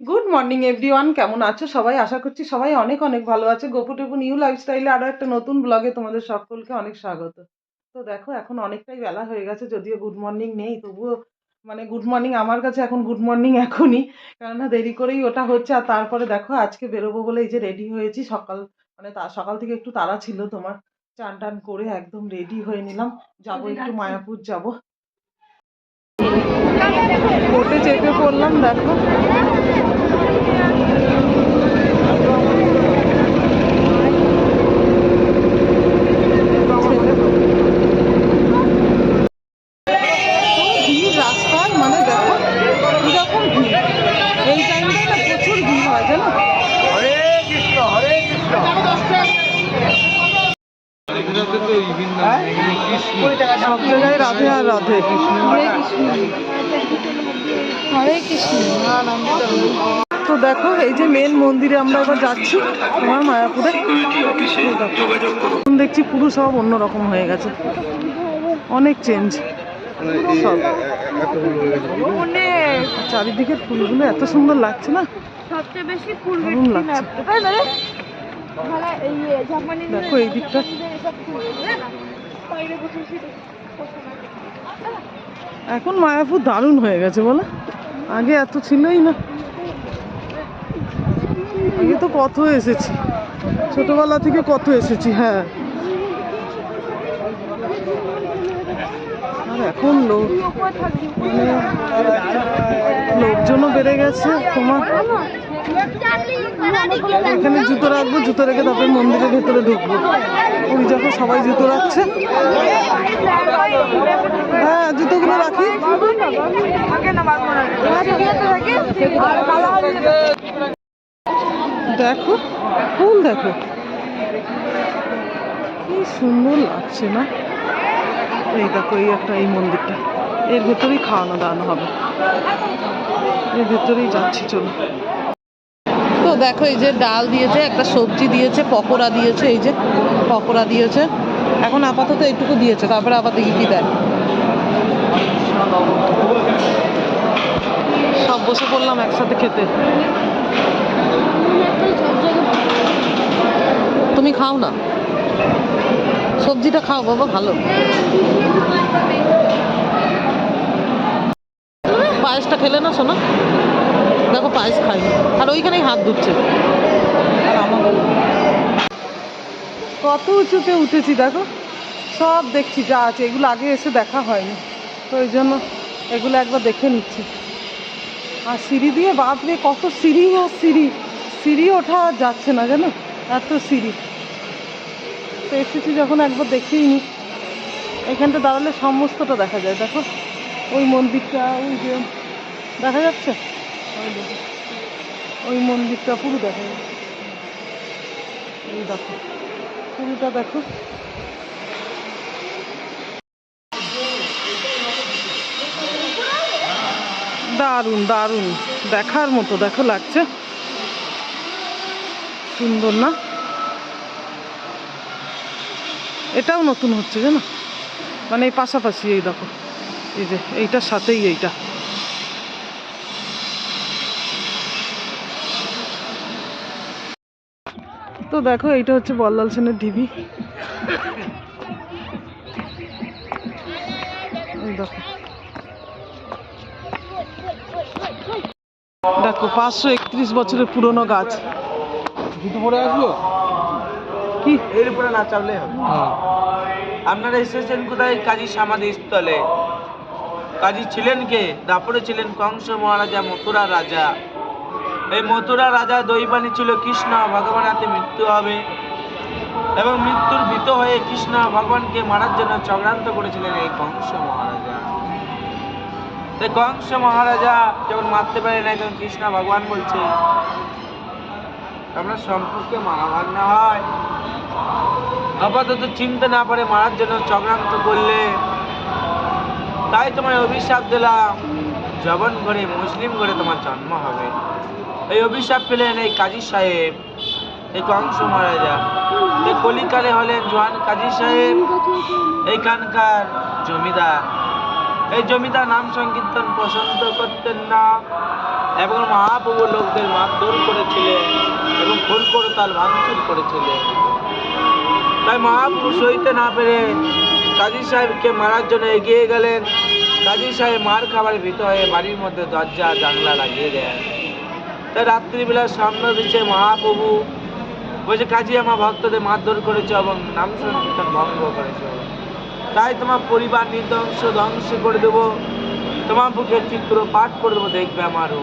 Good morning everyone কেমন আছো সবাই? আশা করছি সবাই অনেক অনেক ভালো আছে। গোপু টেপু নিউ লাইফস্টাইলে আরও একটা নতুন ব্লগে তোমাদের সকলকে অনেক স্বাগত। তো দেখো, এখন অনেকটাই বেলা হয়ে গেছে, যদিও গুড মর্নিং নেই, তবুও মানে গুড মর্নিং আমার কাছে এখন গুড মর্নিং এখনই, কেননা দেরি করেই ওটা হচ্ছে। আর তারপরে দেখো, আজকে বেরোবো বলে এই যে রেডি হয়েছি, সকাল মানে সকাল থেকে একটু তাড়া ছিল তোমার। চান টান করে একদম রেডি হয়ে নিলাম। যাব একটু মায়াপুর যাব। কোর্টে চেপে পড়লাম দেখো। মানে হয় জানো? হরে কৃষ্ণ। হরে কৃষ্ণ সব জায়গায় রাধে আর রাধে। হরে কৃষ্ণ। তো দেখো এই যে মেন মন্দিরে আমরা এবার যাচ্ছি তোমার মায়াপুরে। এখন দেখছি পুরো সব অন্যরকম হয়ে গেছে। অনেক চেঞ্জ সব। অনেক চারিদিকের ফুলগুলো এত সুন্দর লাগছে না? সবচেয়ে বেশি ফুল লাগছে। দেখো এই দিকটা। এখন মায়াপুর দারুণ হয়ে গেছে বলো? আগে এত ছিলই না। আগে তো কত এসেছি। ছোটবেলা থেকে কত এসেছি হ্যাঁ। এখন লোক মানে লোকজনও বেড়ে গেছে, তোমার এখানে জুতো রাখব, জুতো রেখে তারপরে মন্দিরের ভেতরে ঢুকবো। ওই যখন সবাই জুতো রাখছে। হ্যাঁ জুতোগুলো রাখি। দেখো, ফুল দেখো। কি সুন্দর লাগছে না? এই দেখো, এই একটা, এই মন্দিরটা। এর ভেতরেই খাওয়ানো দাওয়ানো হবে। এর ভেতরেই যাচ্ছি, চলো। তো দেখো, এই যে ডাল দিয়েছে, একটা সবজি দিয়েছে, পকোড়া দিয়েছে, এই যে পকোড়া দিয়েছে। এখন আপাতত এইটুকু দিয়েছে, তারপরে আবার দেখি কি দেয়। সব বসে পড়লাম একসাথে খেতে। তুমি খাও না? সবজিটা খাও বাবা, ভালো। পায়েসটা খেলে না শোনা দেখো পায়েস খাই আর ওইখানেই হাত ধুচ্ছে। কত উঁচুতে উঠেছি দেখো। সব দেখছি, যা আছে। এগুলো আগে এসে দেখা হয়নি। তো ওই জন্য এগুলো একবার দেখে নিচ্ছি। আর সিঁড়ি দিয়ে বাপরে কত সিঁড়ি ও সিঁড়ি। সিঁড়ি ওঠা যাচ্ছে না, জানো? এত সিঁড়ি। তো এসেছি যখন একবার দেখেই নি। এখানটা দাঁড়ালে সমস্তটা দেখা যায়, দেখো। ওই মন্দিরটা, ওই যে, দেখা যাচ্ছে? ওই ওই মন্দিরটা পুরো দেখা যাচ্ছে। এই দেখো, পুরোটা দেখো। দারুণ দারুণ। দেখার মতো, দেখো লাগছে। সুন্দর না? এটাও নতুন হচ্ছে, জানো? মানে এই পাশাপাশি এই দেখো, এই যে এইটার সাথেই এইটা। তো দেখো, এইটা হচ্ছে বল্লাল সেনের এই দেখো। দেখো পাঁচশো একত্রিশ বছরের পুরনো গাছ। জুতো পরে আসব? কি? এর উপরে না চাপলে হবে। আপনারা এসেছেন কোথায়? কাজী সমাধি স্থলে। কাজী ছিলেন কে? দাপরে ছিলেন কংস মহারাজা মথুরা রাজা। এই মথুরা রাজা দৈবানী ছিল কৃষ্ণ ভগবান হাতে মৃত্যু হবে। এবং মৃত্যুর ভীত হয়ে কৃষ্ণ ভগবানকে মারার জন্য চক্রান্ত করেছিলেন এই কংস মহারাজা। তাই কংস মহারাজা যখন মারতে পারে না, তখন কৃষ্ণ ভগবান বলছে আমরা সম্পর্কে মারামার না হয়। আপাতত চিনতে না পারে মারার জন্য চক্রান্ত করলে। তাই তোমায় অভিশাপ দিলাম। জবন করে মুসলিম করে তোমার জন্ম হবে। এই অভিশাপ পেলেন এই কাজী সাহেব, এই কংস মহারাজা। এই কলিকালে হলেন জোয়ান কাজী সাহেব, এইখানকার জমিদার। এই জমিদার নাম সংকীর্তন পছন্দ করতেন না এবং মহাপ্রভু লোকদের মারধর করেছিলেন এবং ফোন করে তার ভাঙচুর করেছিলেন। তাই মহাপ্রভু সইতে না পেরে কাজী সাহেবকে মারার জন্য এগিয়ে গেলেন। কাজী সাহেব মার খাবারের ভীত হয়ে বাড়ির মধ্যে দরজা, জানলা লাগিয়ে দেন। তাই রাত্রিবেলা সামনে দিচ্ছে মহাপ্রভু বলছে, কাজী, আমার ভক্তদের মারধর করেছে এবং নাম সংকীর্তন ভঙ্গ করেছে। তাই তোমার পরিবার নির্ধ্বংস ধ্বংস করে দেবো। তোমার বুকের চিত্র পাঠ করে দেবো দেখবে আমারও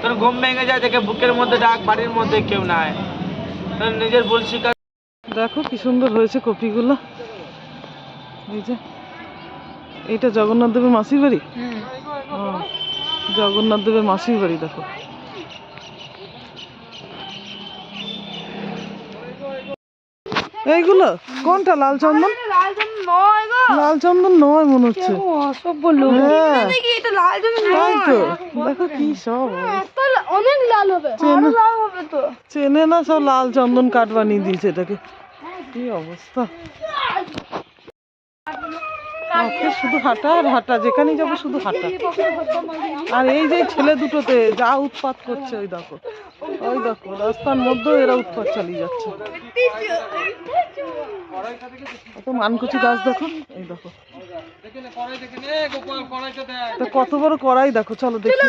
তোর ঘুম ভেঙে যায় দেখে বুকের মধ্যে ডাক বাড়ির মধ্যে কেউ নাই। তোর নিজের ভুল স্বীকার দেখো কি সুন্দর হয়েছে কপিগুলো। এই যে এটা জগন্নাথ দেবের মাসির বাড়ি? ও, জগন্নাথ দেবের মাসির বাড়ি দেখো। এইগুলো? কোনটা লাল চন্দন? লাল চন্দন নয় মনে হচ্ছে। হ্যাঁ। দেখি এটা লাল জন্য তাই তো। দেখো কি সব অনেক লাল হবে চেনে। না সব লাল চন্দন কাঠ বানিয়ে দিয়েছে এটাকে। কি অবস্থা? আজকে শুধু হাঁটা আর হাঁটা যেখানেই যাব শুধু হাঁটা। আর এই যে ছেলে দুটোতে যা উৎপাত করছে ওই দেখো। ওই দেখো, রাস্তার মধ্যেও এরা উৎপাত চালিয়ে যাচ্ছে। কত গাছ দেখো কত বড় কড়াই দেখো, চলো দেখি।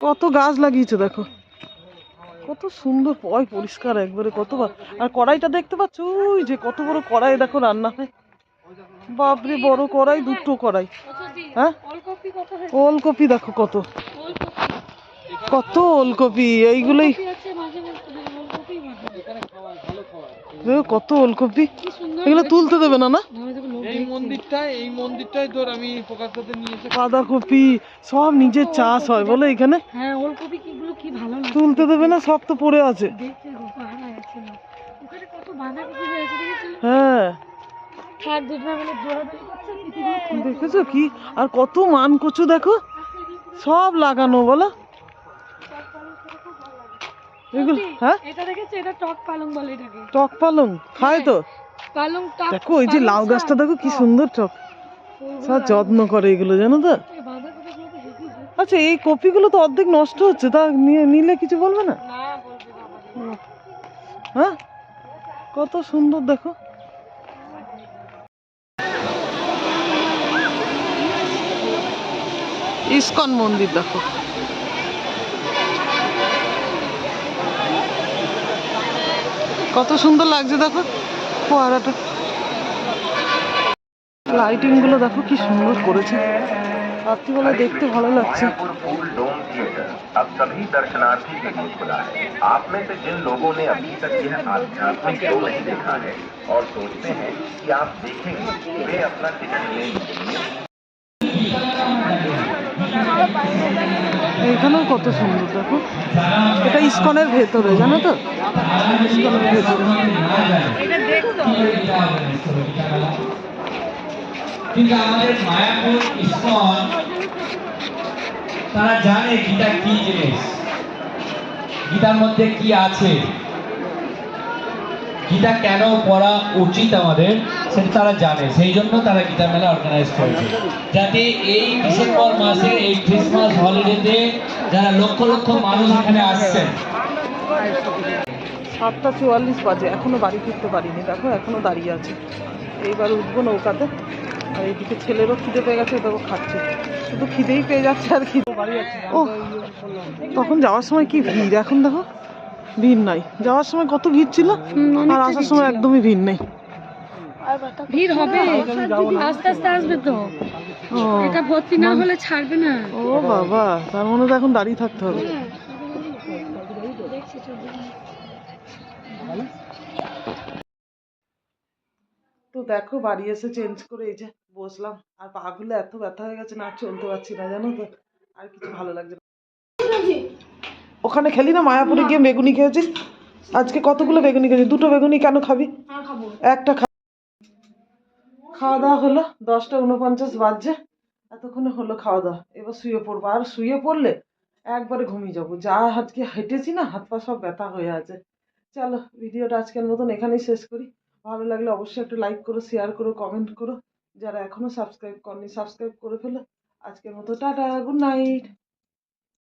কত গাছ লাগিয়েছে, দেখো। কত সুন্দর পয় পরিষ্কার একবারে, কতবার। আর কড়াইটা দেখতে পাচ্ছ? ওই যে কত বড় কড়াই দেখো রান্না হয় বাপরে, বড় কড়াই, দুটো কড়াই। হ্যাঁ? ওলকপি দেখো কত। কত ওলকপি এইগুলোই। এ, কত ওলকপি। কি এগুলো তুলতে দেবে না না? এই মন্দিরটাই এই আমি নিয়ে এসে বাঁধাকপি সব নিজের চাষ হয় বলে এখানে। হ্যাঁ ওলকপি কিগুলো কি ভালো তুলতে দেবে না সব তো পড়ে আছে। হ্যাঁ দেখেছ কি? আর কত মান কচু দেখো। সব লাগানো বলো। এগুলো হ্যাঁ? এটা দেখেছ? এটা টক পালং বলে এটাকে। টক পালং? খায় তো? পালং টক দেখো ওই যে লাউ গাছটা দেখো কি সুন্দর টক। সব যত্ন করে এগুলো জানো তো। আচ্ছা এই কপিগুলো তো অর্ধেক নষ্ট হচ্ছে তা নিয়ে নিলে কিছু বলবে না? হ্যাঁ? কত সুন্দর দেখো। ইস্কন মন্দির দেখো। কত সুন্দর লাগছে দেখো ফোয়ারাটা লাইটিং গুলো দেখো কি সুন্দর করেছে রাত্রিবেলা দেখতে ভালো লাগছে मायापुर फूल डोम थिएटर अब सभी दर्शनार्थी के लिए खुला है आप में से जिन लोगों ने अभी तक यह आध्यात्मिक शो नहीं देखा है और सोचते हैं कि आप देखेंगे वे अपना टिकट ले लीजिए এইখানেও কত সুন্দর দেখো। এটা ইস্কনের ভেতরে জানো তো? ইস্কনের ভেতরে। কিন্তু আমাদের মায়াপুর ইস্কন তারা জানে গীতা কি জিনিস। গীতার মধ্যে কি আছে? গীতা কেন পড়া উচিত আমাদের? সেটা তারা জানে সেই জন্য তারা গীতা মেলা অর্গানাইজ করেছে। যাতে এই ডিসেম্বর মাসে এই ক্রিসমাস হলিডেতে যারা লক্ষ লক্ষ মানুষ এখানে আসছেন। সাতটা চুয়াল্লিশ বাজে এখনও বাড়ি ফিরতে পারিনি। দেখো এখনও দাঁড়িয়ে আছে। এইবার উঠবো নৌকাতে। আর এইদিকে ছেলেরও খিদে পেয়ে গেছে দেখো খাচ্ছে। শুধু খিদেই পেয়ে যাচ্ছে আর খিদে ও তখন যাওয়ার সময় কি ভিড়? এখন দেখো ভিড় নাই। যাওয়ার সময় কত ভিড় ছিল? আর আসার সময় একদমই ভিড় নেই। ভিড় হবে। আস্তে আস্তে আসবে তো। এটা ভর্তি না হলে ছাড়বে না। ও বাবা তার মনে তো এখন দাঁড়িয়ে থাকতে হবে। তো দেখো বাড়ি এসে চেঞ্জ করে এই যে বসলাম। আর পাগুলো এত ব্যথা হয়ে গেছে না আর চলতে পারছি না জানো তো? আর কিছু ভালো লাগছে না। ওখানে খেলি না মায়াপুরে গিয়ে বেগুনি খেয়েছিস? আজকে কতগুলো বেগুনি খেয়েছিস? দুটো বেগুনি কেন খাবি। একটা খা খাওয়া দাওয়া হলো, দশটা উনপঞ্চাশ বাজছে, এতক্ষণে হলো খাওয়া দাওয়া। এবার শুয়ে পড়ব। আর শুয়ে পড়লে একবারে ঘুমিয়ে যাব। যা আজকে হেঁটেছি না, হাত পা সব ব্যথা হয়ে আছে। চলো, ভিডিওটা আজকের মতন এখানেই শেষ করি। ভালো লাগলে অবশ্যই একটু লাইক করো, শেয়ার করো, কমেন্ট করো। যারা এখনও সাবস্ক্রাইব করনি, সাবস্ক্রাইব করে ফেলো। আজকের মতো টাটা, গুড নাইট।